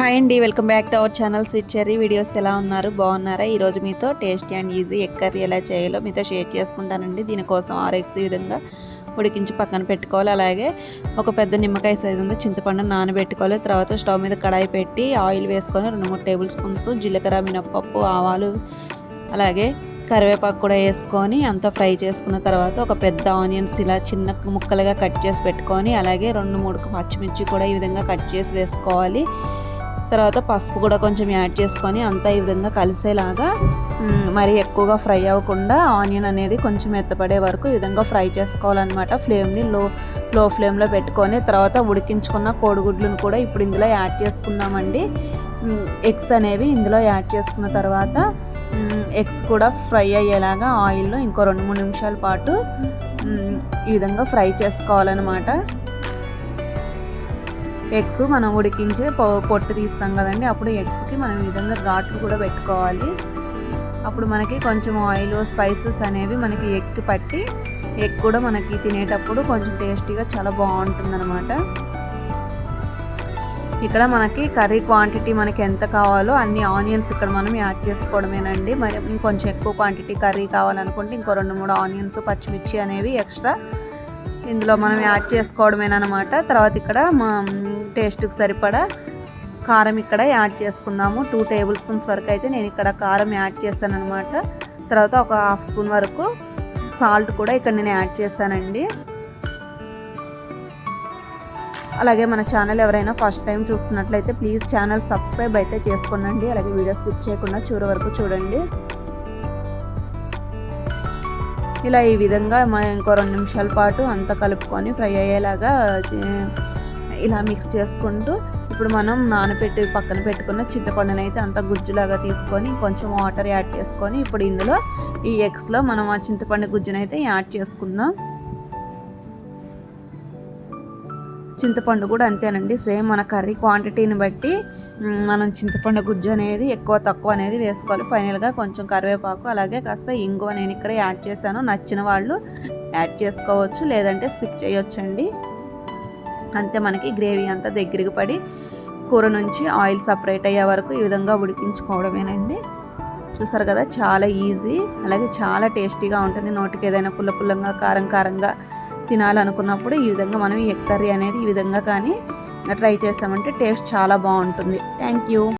Hi అండి welcome back to our channel switch cherry videos ఎలా ఉన్నారు? బాగున్నారా? ఈరోజు మీతో tasty and easy egg curry ఎలా చేయాలో మీతో షేర్ చేసుకుంటానండి. దీనికోసం ఆరు ఎగ్స్ ఈ విధంగా ఉడికించి పక్కన పెట్టుకోవాలి. అలాగే ఒక పెద్ద నిమ్మకాయ సైజు ఉంది చింతపండు నానబెట్టుకోవాలి. తర్వాత స్టవ్ మీద కడాయి పెట్టి ఆయిల్ వేసుకొని రెండు మూడు టేబుల్ స్పూన్స్ జీలకర్ర మినప్పప్పు ఆవాలు అలాగే కరివేపాకు కూడా వేసుకొని అంతా ఫ్రై చేసుకున్న తర్వాత ఒక పెద్ద ఆనియన్స్ ఇలా చిన్న ముక్కలుగా కట్ చేసి పెట్టుకొని అలాగే రెండు మూడు పచ్చిమిర్చి కూడా ఈ విధంగా కట్ చేసి వేసుకోవాలి. తర్వాత పసుపు కూడా కొంచెం యాడ్ చేసుకొని అంతా ఈ విధంగా కలిసేలాగా మరి ఎక్కువగా ఫ్రై అవ్వకుండా ఆనియన్ అనేది కొంచెం ఎత్తపడే వరకు ఈ విధంగా ఫ్రై చేసుకోవాలన్నమాట. ఫ్లేమ్ని లో లో ఫ్లేమ్లో పెట్టుకొని తర్వాత ఉడికించుకున్న కోడిగుడ్లను కూడా ఇప్పుడు ఇందులో యాడ్ చేసుకుందామండి. ఎగ్స్ అనేవి ఇందులో యాడ్ చేసుకున్న తర్వాత ఎగ్స్ కూడా ఫ్రై అయ్యేలాగా ఆయిల్లో ఇంకో రెండు మూడు నిమిషాల పాటు ఈ విధంగా ఫ్రై చేసుకోవాలన్నమాట. ఎగ్స్ మనం ఉడికించి పొట్టు తీస్తాం కదండి. అప్పుడు ఎగ్స్కి మనం ఈ విధంగా ఘాట్లు కూడా పెట్టుకోవాలి. అప్పుడు మనకి కొంచెం ఆయిల్ స్పైసెస్ అనేవి మనకి ఎగ్ పట్టి ఎగ్ కూడా మనకి తినేటప్పుడు కొంచెం టేస్టీగా చాలా బాగుంటుంది అనమాట ఇక్కడ మనకి కర్రీ క్వాంటిటీ మనకి ఎంత కావాలో అన్ని ఆనియన్స్ ఇక్కడ మనం యాడ్ చేసుకోవడమేనండి. మరి ఇంకొంచెం ఎక్కువ క్వాంటిటీ కర్రీ కావాలనుకుంటే ఇంకో రెండు మూడు ఆనియన్స్ పచ్చిమిర్చి అనేవి ఎక్స్ట్రా ఇందులో మనం యాడ్ చేసుకోవడమేనమాట తర్వాత ఇక్కడ మా టేస్ట్కి సరిపడా కారం ఇక్కడ యాడ్ చేసుకుందాము. టూ టేబుల్ స్పూన్స్ వరకు అయితే నేను ఇక్కడ కారం యాడ్ చేశాను అనమాట తర్వాత ఒక హాఫ్ స్పూన్ వరకు సాల్ట్ కూడా ఇక్కడ నేను యాడ్ చేశానండి. అలాగే మన ఛానల్ ఎవరైనా ఫస్ట్ టైం చూస్తున్నట్లయితే ప్లీజ్ ఛానల్ సబ్స్క్రైబ్ అయితే చేసుకోనండి. అలాగే వీడియో స్కిప్ చేయకుండా చివరి వరకు చూడండి. ఇలా ఈ విధంగా ఇంకో రెండు నిమిషాల పాటు అంతా కలుపుకొని ఫ్రై అయ్యేలాగా ఇలా మిక్స్ చేసుకుంటూ ఇప్పుడు మనం నానబెట్టి పక్కన పెట్టుకున్న చింతపండుని అయితే అంత గుజ్జులాగా తీసుకొని కొంచెం వాటర్ యాడ్ చేసుకొని ఇప్పుడు ఇందులో ఈ ఎగ్స్లో మనం ఆ చింతపండు గుజ్జునైతే యాడ్ చేసుకుందాం. చింతపండు కూడా అంతేనండి. సేమ్ మన కర్రీ క్వాంటిటీని బట్టి మనం చింతపండు గుజ్జు అనేది ఎక్కువ తక్కువ అనేది వేసుకోవాలి. ఫైనల్గా కొంచెం కరివేపాకు అలాగే కాస్త ఇంగువ నేను ఇక్కడ యాడ్ చేశాను. నచ్చిన వాళ్ళు యాడ్ చేసుకోవచ్చు లేదంటే స్కిప్ చేయొచ్చండి. అంతే మనకి గ్రేవీ అంతా దగ్గరికి పడి కూర నుంచి ఆయిల్ సపరేట్ అయ్యే వరకు ఈ విధంగా ఉడికించుకోవడమేనండి. చూసారు కదా చాలా ఈజీ అలాగే చాలా టేస్టీగా ఉంటుంది. నోటికి ఏదైనా పుల్ల పుల్లంగా కారం కారంగా తినాలనుకున్నప్పుడు ఈ విధంగా మనం ఎగ్ కర్రీ అనేది ఈ విధంగా కానీ ట్రై చేసామంటే టేస్ట్ చాలా బాగుంటుంది. Thank you.